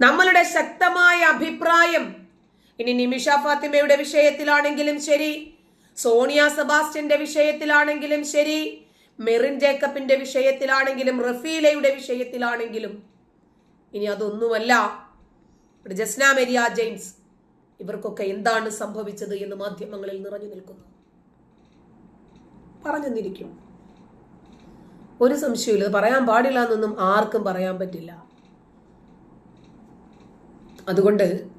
നമ്മളുടെ ശക്തമായ അഭിപ്രായം. ഇനി നിമിഷ ഫാത്തിമയുടെ വിഷയത്തിലാണെങ്കിലും ശരി. സോണിയ സെബാസ്റ്റ്യന്റെ വിഷയത്തിലാണെങ്കിലും ശരി. മെറിൻ ജേക്കബിന്റെ വിഷയത്തിലാണെങ്കിലും റഫീലയുടെ വിഷയത്തിലാണെങ്കിലും. ഇനി അതൊന്നുമല്ല. ജസ്ന മെരിയ ജെയിംസ് ഇവർക്കൊക്കെ എന്താണ് സംഭവിച്ചത് എന്ന് മാധ്യമങ്ങളിൽ നിറഞ്ഞു നിൽക്കുന്നു. പറഞ്ഞു നിന്നിരിക്കും ഒരു സംശയമില്ല പറയാൻ പാടില്ല എന്നൊന്നും ആർക്കും പറയാൻ പറ്റില്ല. അതുകൊണ്ട്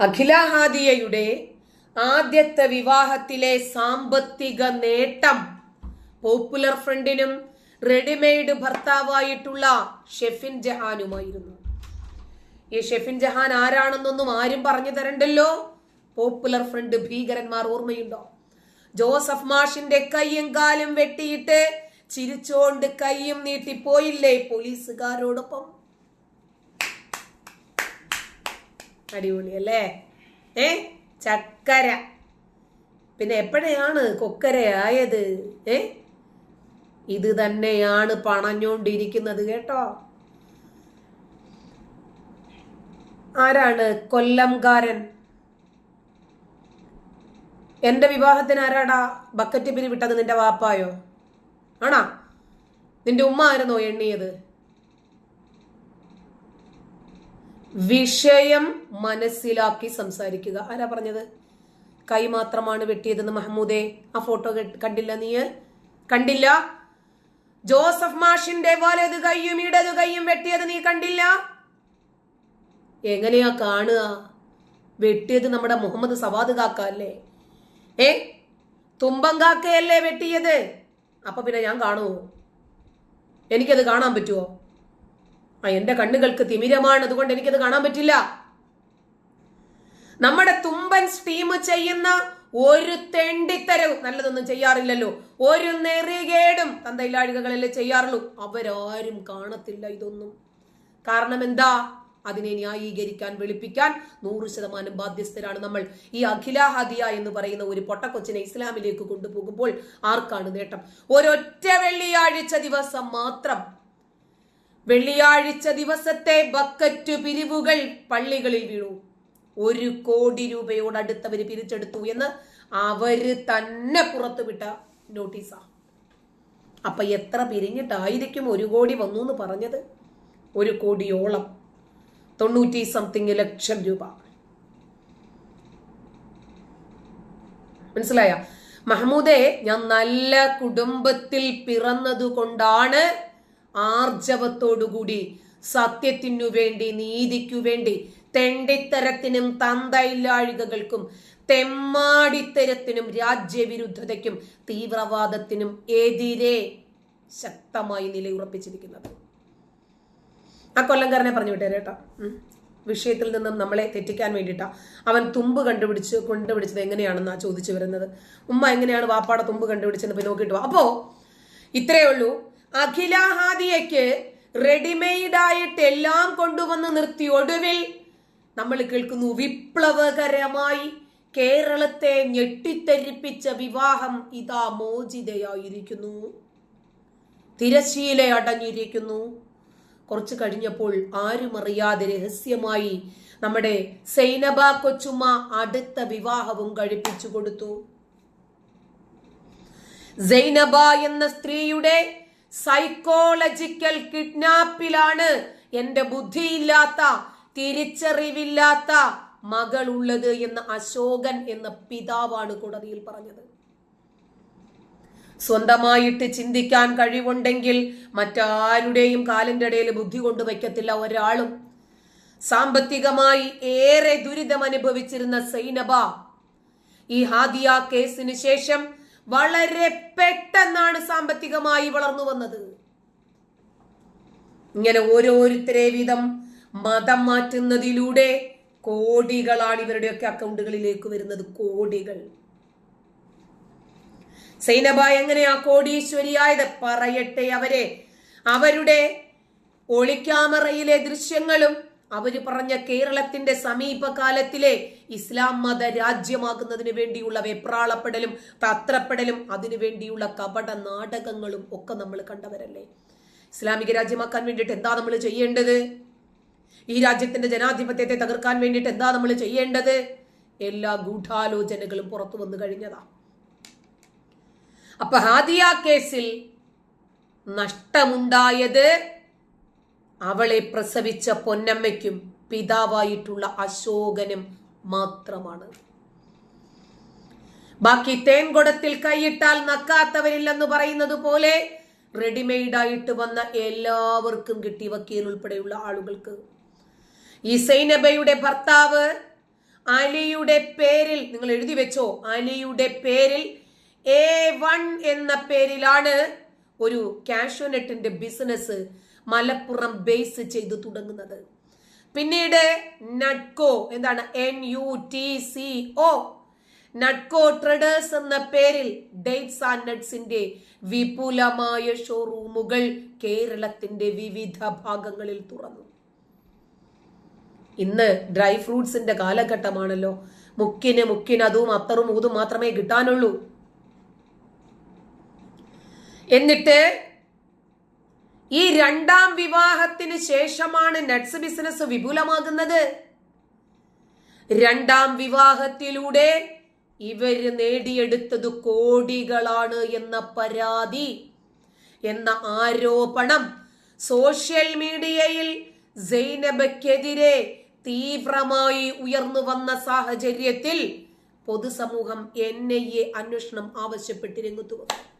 അഖിലഹാദിയയുടെ ആദ്യത്തെ വിവാഹത്തിലെ സാമ്പത്തിക നേട്ടം പോപ്പുലർ ഫ്രണ്ടിനും റെഡിമെയ്ഡ് ഭർത്താവായിട്ടുള്ള ഷെഫിൻ ജഹാനുമായിരുന്നു. ഈ ഷെഫിൻ ജഹാൻ ആരാണെന്നൊന്നും ആരും പറഞ്ഞു തരണ്ടല്ലോ? പോപ്പുലർ ഫ്രണ്ട് ഭീകരന്മാർ ഓർമ്മയുണ്ടോ? ജോസഫ് മാഷിന്റെ കയ്യും കാലും വെട്ടിയിട്ട് ചിരിച്ചോണ്ട് കൈയും നീട്ടി പോയില്ലേ പോലീസുകാരോടൊപ്പം? അടിപൊളി അല്ലേ ഏ ചക്കര. പിന്നെ എപ്പോഴാണ് കൊക്കരയായത്? ഏ ഇത് തന്നെയാണ് പണഞ്ഞോണ്ടിരിക്കുന്നത് കേട്ടോ. ആരാണ് കൊല്ലംകാരൻ? എന്റെ വിവാഹത്തിന് ആരാടാ ബക്കറ്റ് പിരി വിട്ടത് നിന്റെ വാപ്പായോ? ആണാ? നിന്റെ ഉമ്മ ആയിരുന്നോ എണ്ണിയത്? വിഷയം മനസ്സിലാക്കി സംസാരിക്കുക. ആരാ പറഞ്ഞത്? കൈ മാത്രമാണ് വെട്ടിയതെന്ന് മഹമ്മൂദേ ആ ഫോട്ടോ കണ്ടില്ല നീ? കണ്ടില്ല? ജോസഫ് മാഷിന്റെ വലത് കൈയും ഇടത് കൈയും വെട്ടിയത് നീ കണ്ടില്ല? എങ്ങനെയാ കാണുക? വെട്ടിയത് നമ്മുടെ മുഹമ്മദ് സവാദ് കാക്ക അല്ലേ ഏ? തുമ്പം കാക്കയല്ലേ വെട്ടിയത്? അപ്പൊ പിന്നെ ഞാൻ കാണുമോ? എനിക്കത് കാണാൻ പറ്റുമോ ആ എന്റെ കണ്ണുകൾക്ക് തിമിരമാണ്. അതുകൊണ്ട് എനിക്കത് കാണാൻ പറ്റില്ല. നമ്മുടെ തുമ്പൻ സ്റ്റീം ചെയ്യുന്ന ഒരു തെണ്ടിത്തരവും നല്ലതൊന്നും ചെയ്യാറില്ലല്ലോ. ഒരു നെറികേടും തന്തയിലാഴികകളല്ലേ ചെയ്യാറുള്ളൂ. അവരാരും കാണത്തില്ല ഇതൊന്നും. കാരണം എന്താ? അതിനെ ന്യായീകരിക്കാൻ വെളുപ്പിക്കാൻ നൂറ് ശതമാനം ബാധ്യസ്ഥരാണ് നമ്മൾ. ഈ അഖില ഹദിയ എന്ന് പറയുന്ന ഒരു പൊട്ടക്കൊച്ചിനെ ഇസ്ലാമിലേക്ക് കൊണ്ടുപോകുമ്പോൾ ആർക്കാണ് നേട്ടം? ഒരൊറ്റ വെള്ളിയാഴ്ച ദിവസം മാത്രം. വെള്ളിയാഴ്ച ദിവസത്തെ ബക്കറ്റ് പിരിവുകൾ പള്ളികളിൽ വീണു. ഒരു കോടി രൂപയോട് അടുത്തവര് പിരിച്ചെടുത്തു എന്ന് അവർ തന്നെ പുറത്തുവിട്ട നോട്ടീസാ. അപ്പൊ എത്ര പിരിഞ്ഞിട്ടായിരിക്കും ഒരു കോടി വന്നു എന്ന് പറഞ്ഞത്? ഒരു കോടിയോളം. തൊണ്ണൂറ്റി സംതിങ് ലക്ഷം രൂപ. മനസ്സിലായ? മഹമ്മൂദെ ഞാൻ നല്ല കുടുംബത്തിൽ പിറന്നതുകൊണ്ടാണ് ആർജവത്തോടുകൂടി സത്യത്തിനു വേണ്ടി നീതിക്കു വേണ്ടി തെണ്ടിത്തരത്തിനും തന്തയില്ലാഴികകൾക്കും തെമ്മാടിത്തരത്തിനും രാജ്യവിരുദ്ധതയ്ക്കും തീവ്രവാദത്തിനും എതിരെ ശക്തമായി നിലയുറപ്പിച്ചിരിക്കുന്നത്. ആ കൊല്ലംകാരനെ പറഞ്ഞു വിട്ടേ വിഷയത്തിൽ നിന്നും നമ്മളെ തെറ്റിക്കാൻ വേണ്ടിയിട്ടാ. അവൻ തുമ്പ് കണ്ടുപിടിച്ച് കൊണ്ടുപിടിച്ചത് എങ്ങനെയാണെന്നാ ചോദിച്ചു വരുന്നത്. ഉമ്മ എങ്ങനെയാണ് വാപ്പാടെ തുമ്പ് കണ്ടുപിടിച്ചെന്ന് പോയി നോക്കിയിട്ട് അപ്പോ ഇത്രയേ ഉള്ളൂ. അഖിലാഹാദിയയ്ക്ക് റെഡിമെയ്ഡ് ആയിട്ട് എല്ലാം കൊണ്ടുവന്ന് നിർത്തി. ഒടുവിൽ നമ്മൾ കേൾക്കുന്നു വിപ്ലവകരമായി കേരളത്തെ ഞെട്ടിത്തെരിപ്പിച്ച വിവാഹം ഇതാ മോചിതയായിരിക്കുന്നു. തിരശീല അടഞ്ഞിരിക്കുന്നു. കുറച്ച് കഴിഞ്ഞപ്പോൾ ആരും അറിയാതെ രഹസ്യമായി നമ്മുടെ സൈനബ കൊച്ചുമ്മ അടുത്ത വിവാഹവും കഴിപ്പിച്ചു കൊടുത്തു. സൈനബ എന്ന സ്ത്രീയുടെ സൈക്കോളജിക്കൽ കിഡ്നാപ്പിലാണ് എന്റെ ബുദ്ധിയില്ലാത്ത തിരിച്ചറിവില്ലാത്ത മകളുള്ളത് എന്ന് അശോകൻ എന്ന പിതാവാണ് കോടതിയിൽ പറഞ്ഞത്. സ്വന്തമായിട്ട് ചിന്തിക്കാൻ കഴിവുണ്ടെങ്കിൽ മറ്റാരുടെയും കാലിന്റെ ഇടയിൽ ബുദ്ധി കൊണ്ടുവയ്ക്കത്തില്ല ഒരാളും. സാമ്പത്തികമായി ഏറെ ദുരിതം അനുഭവിച്ചിരുന്ന സൈനബ ഈ ഹാദിയ കേസിന് ശേഷം വളരെ പെട്ടെന്നാണ് സാമ്പത്തികമായി വളർന്നു വന്നത്. ഇങ്ങനെ ഓരോരുത്തരെ വീതം മതം മാറ്റുന്നതിലൂടെ കോടികളാണ് ഇവരുടെയൊക്കെ അക്കൗണ്ടുകളിലേക്ക് വരുന്നത് കോടികൾ. സൈനബ എങ്ങനെയാ കോടീശ്വരിയായത്? പറയട്ടെ അവരെ. അവരുടെ ഒളിക്യാമറയിലെ ദൃശ്യങ്ങളും അവർ പറഞ്ഞ കേരളത്തിന്റെ സമീപകാലത്തിലെ ഇസ്ലാം മത രാജ്യമാക്കുന്നതിന് വേണ്ടിയുള്ള വെപ്രാളപ്പെടലും തത്രപ്പെടലും അതിനുവേണ്ടിയുള്ള കപട നാടകങ്ങളും ഒക്കെ നമ്മൾ കണ്ടവരല്ലേ? ഇസ്ലാമിക രാജ്യമാക്കാൻ വേണ്ടിയിട്ട് എന്താ നമ്മൾ ചെയ്യേണ്ടത്? ഈ രാജ്യത്തിന്റെ ജനാധിപത്യത്തെ തകർക്കാൻ വേണ്ടിയിട്ട് എന്താ നമ്മൾ ചെയ്യേണ്ടത്? എല്ലാ ഗൂഢാലോചനകളും പുറത്തു വന്നു കഴിഞ്ഞതാ. അപ്പൊ ഹാദിയ കേസിൽ നഷ്ടമുണ്ടായത് അവളെ പ്രസവിച്ച പൊന്നമ്മയ്ക്കും പിതാവായിട്ടുള്ള അശോകനും മാത്രമാണ്. ബാക്കി തേൻകുടത്തിൽ കൈയിട്ടാൽ നക്കാത്തവരില്ലെന്ന് പറയുന്നത് പോലെ റെഡിമെയ്ഡ് ആയിട്ട് വന്ന എല്ലാവർക്കും കിട്ടി വക്കീൽ ഉൾപ്പെടെയുള്ള ആളുകൾക്ക്. ഈ സൈനബയുടെ ഭർത്താവ് അലിയുടെ പേരിൽ നിങ്ങൾ എഴുതി വെച്ചോ അലിയുടെ പേരിൽ എ വൺ എന്ന പേരിലാണ് ഒരു കാഷ്യൂനെറ്റിന്റെ ബിസിനസ് മലപ്പുറം ബേസ് ചെയ്ത് തുടങ്ങുന്നത്. പിന്നീട് നട്കോ എന്താണ്? N U T C O Nutco traders എന്ന പേരിൽ ഡേറ്റ്സ് ആൻഡ് നട്സിന്റെ വിപുലമായ ഷോറൂമുകൾ കേരളത്തിന്റെ വിവിധ ഭാഗങ്ങളിൽ തുറന്നു. ഇന്ന് ഡ്രൈ ഫ്രൂട്ട്സിന്റെ കാലഘട്ടമാണല്ലോ. മുക്കിന് മുക്കിന് അതും അത്തറും ഊതും മാത്രമേ കിട്ടാനുള്ളൂ. എന്നിട്ട് ഈ രണ്ടാം വിവാഹത്തിന് ശേഷമാണ് നട്സ് ബിസിനസ് വിപുലമാകുന്നത്. രണ്ടാം വിവാഹത്തിലൂടെ ഇവർ നേടിയെടുത്തത് കോടികളാണ് എന്ന പരാതി എന്ന ആരോപണം സോഷ്യൽ മീഡിയയിൽ സൈനബയ്ക്കെതിരെ തീവ്രമായി ഉയർന്നു വന്ന സാഹചര്യത്തിൽ പൊതുസമൂഹം എൻ ഐ എ അന്വേഷണം ആവശ്യപ്പെട്ട് രംഗത്തു വന്നു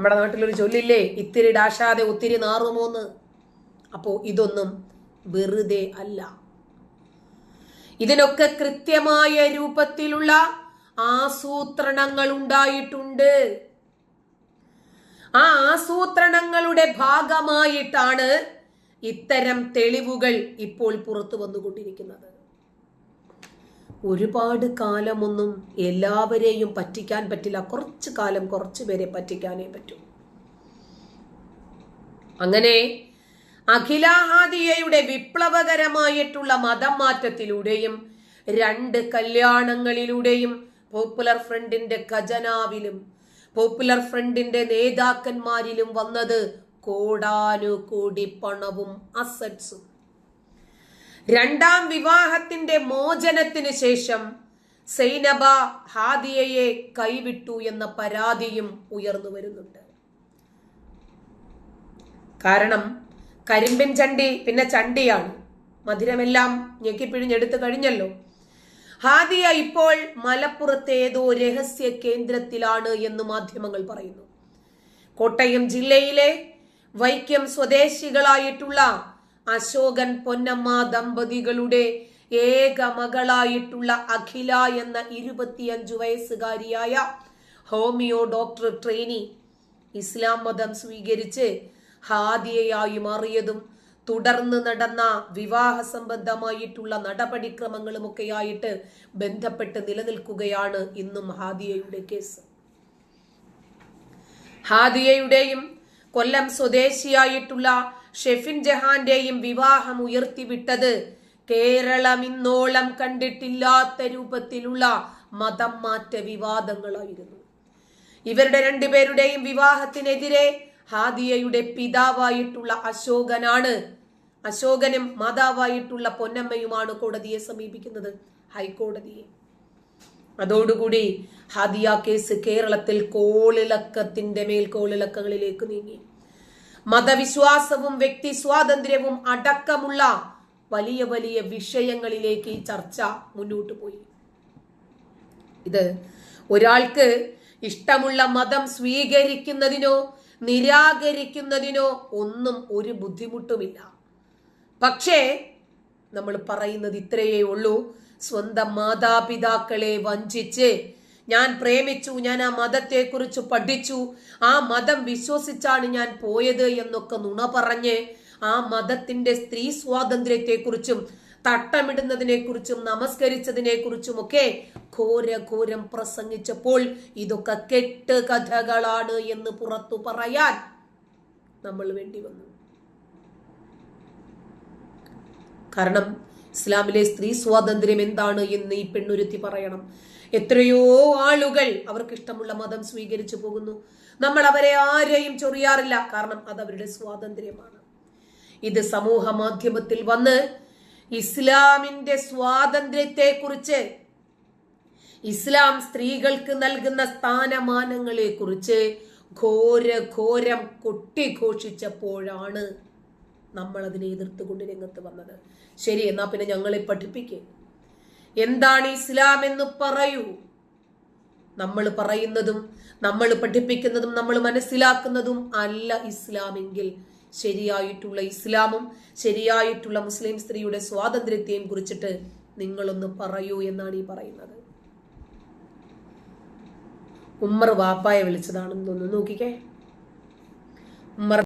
നമ്മുടെ നാട്ടിലൊരു ചൊല്ലില്ലേ? ഇത്തിരി ഡാഷാതെ ഒത്തിരി നാറുമോന്ന്. അപ്പോൾ ഇതൊന്നും വെറുതെ അല്ല. ഇതിനൊക്കെ കൃത്യമായ രൂപത്തിലുള്ള ആസൂത്രണങ്ങൾ ഉണ്ടായിട്ടുണ്ട്. ആ ആസൂത്രണങ്ങളുടെ ഭാഗമായിട്ടാണ് ഇത്തരം തെളിവുകൾ ഇപ്പോൾ പുറത്തു വന്നുകൊണ്ടിരിക്കുന്നത്. ഒരുപാട് കാലമൊന്നും എല്ലാവരെയും പറ്റിക്കാൻ പറ്റില്ല. കുറച്ച് കാലം കുറച്ച് പേരെ പറ്റിക്കാനേ പറ്റൂ. അങ്ങനെ അഖിലാഹാദിയയുടെ വിപ്ലവകരമായിട്ടുള്ള മതം മാറ്റത്തിലൂടെയും രണ്ട് കല്യാണങ്ങളിലൂടെയും പോപ്പുലർ ഫ്രണ്ടിന്റെ ഖജനാവിലും പോപ്പുലർ ഫ്രണ്ടിന്റെ നേതാക്കന്മാരിലും വന്നത് കോടാനുകോടി പണവും അസറ്റ്സും. രണ്ടാം വിവാഹത്തിന്റെ മോചനത്തിന് ശേഷം സൈനബ ഹാദിയയെ കൈവിട്ടു എന്ന പരാതിയും ഉയർന്നു വരുന്നുണ്ട്. കാരണം കരിമ്പിൻ ചണ്ടി പിന്നെ ചണ്ടിയാണ്. മധുരമെല്ലാം ഞെക്കിപ്പിഴിഞ്ഞെടുത്തു കഴിഞ്ഞല്ലോ. ഹാദിയ ഇപ്പോൾ മലപ്പുറത്തെ ഏതോ രഹസ്യ കേന്ദ്രത്തിലാണ് എന്ന് മാധ്യമങ്ങൾ പറയുന്നു. കോട്ടയം ജില്ലയിലെ വൈക്കം സ്വദേശികളായിട്ടുള്ള അശോകൻ പൊന്നമ്മ ദമ്പതികളുടെ ഏക മകളായിട്ടുള്ള അഖില എന്ന ഇരുപത്തിയഞ്ചു വയസ്സുകാരിയായ ഹോമിയോ ഡോക്ടർ ട്രെയിനി ഇസ്ലാം മതം സ്വീകരിച്ച് ഹാദിയയായി മാറിയതും തുടർന്ന് നടന്ന വിവാഹ സംബന്ധമായിട്ടുള്ള നടപടിക്രമങ്ങളുമൊക്കെയായിട്ട് ബന്ധപ്പെട്ട് നിലനിൽക്കുകയാണ് ഇന്നും ഹാദിയയുടെ കേസ്. ഹാദിയയുടെയും കൊല്ലം സ്വദേശിയായിട്ടുള്ള ഷെഫിൻ ജഹാന്റെയും വിവാഹം ഉയർത്തിവിട്ടത്. കേരളം ഇന്നോളം കണ്ടിട്ടില്ലാത്ത രൂപത്തിലുള്ള മതം മാറ്റ വിവാദങ്ങളായിരുന്നു. ഇവരുടെ രണ്ടുപേരുടെയും വിവാഹത്തിനെതിരെ ഹാദിയയുടെ പിതാവായിട്ടുള്ള അശോകനാണ്. അശോകനും മാതാവായിട്ടുള്ള പൊന്നമ്മയുമാണ് കോടതിയെ സമീപിക്കുന്നത് ഹൈക്കോടതിയെ. അതോടുകൂടി ഹാദിയ കേസ് കേരളത്തിൽ കോളിളക്കത്തിന്റെ മേൽ കോളിളക്കങ്ങളിലേക്ക് നീങ്ങി. മതവിശ്വാസവും വ്യക്തി സ്വാതന്ത്ര്യവും അടക്കമുള്ള വലിയ വലിയ വിഷയങ്ങളിലേക്ക് ഈ ചർച്ച മുന്നോട്ട് പോയി. ഇത് ഒരാൾക്ക് ഇഷ്ടമുള്ള മതം സ്വീകരിക്കുന്നതിനോ നിരാകരിക്കുന്നതിനോ ഒന്നും ഒരു ബുദ്ധിമുട്ടുമില്ല. പക്ഷേ നമ്മൾ പറയുന്നത് ഇത്രയേ ഉള്ളൂ. സ്വന്തം മാതാപിതാക്കളെ വഞ്ചിച്ച് ഞാൻ പ്രേമിച്ചു ഞാൻ ആ മതത്തെക്കുറിച്ച് പഠിച്ചു ആ മതം വിശ്വസിച്ചാണ് ഞാൻ പോയത് എന്നൊക്കെ നുണ പറഞ്ഞ് ആ മതത്തിന്റെ സ്ത്രീ സ്വാതന്ത്ര്യത്തെക്കുറിച്ചും തട്ടമിടുന്നതിനെ കുറിച്ചും നമസ്കരിച്ചതിനെ ഘോര ഘോരഘോരം പ്രസംഗിച്ചപ്പോൾ ഇതൊക്കെ കെട്ട് കഥകളാണ് എന്ന് പുറത്തു പറയാൻ നമ്മൾ വേണ്ടി വന്നു. കാരണം ഇസ്ലാമിലെ സ്ത്രീ സ്വാതന്ത്ര്യം എന്താണ് എന്ന് ഈ പെണ്ണുരുത്തി പറയണം. എത്രയോ ആളുകൾ അവർക്ക് ഇഷ്ടമുള്ള മതം സ്വീകരിച്ചു പോകുന്നു. നമ്മൾ അവരെ ആരെയും ചൊറിയാറില്ല. കാരണം അത് അവരുടെ സ്വാതന്ത്ര്യമാണ്. ഇത് സമൂഹ മാധ്യമത്തിൽ വന്ന് ഇസ്ലാമിന്റെ സ്വാതന്ത്ര്യത്തെ കുറിച്ച് ഇസ്ലാം സ്ത്രീകൾക്ക് നൽകുന്ന സ്ഥാനമാനങ്ങളെ കുറിച്ച് ഘോര ഘോരം കൊട്ടിഘോഷിച്ചപ്പോഴാണ് നമ്മൾ അതിനെ എതിർത്തുകൊണ്ട് രംഗത്ത് വന്നത്. ശരി എന്നാ പിന്നെ ഞങ്ങളെ പഠിപ്പിക്കേ. എന്താണ് ഇസ്ലാം എന്ന് പറയൂ. നമ്മൾ പറയുന്നതും നമ്മൾ പഠിപ്പിക്കുന്നതും നമ്മൾ മനസ്സിലാക്കുന്നതും അല്ല ഇസ്ലാമെങ്കിൽ ശരിയായിട്ടുള്ള ഇസ്ലാമും ശരിയായിട്ടുള്ള മുസ്ലിം സ്ത്രീയുടെ സ്വാതന്ത്ര്യത്തെയും കുറിച്ചിട്ട് നിങ്ങളൊന്ന് പറയൂ എന്നാണ് ഈ പറയുന്നത്. ഉമ്മർ വാപ്പായെ വിളിച്ചതാണെന്ന് തോന്നുന്നു. നോക്കിക്കേ. ഉമ്മർ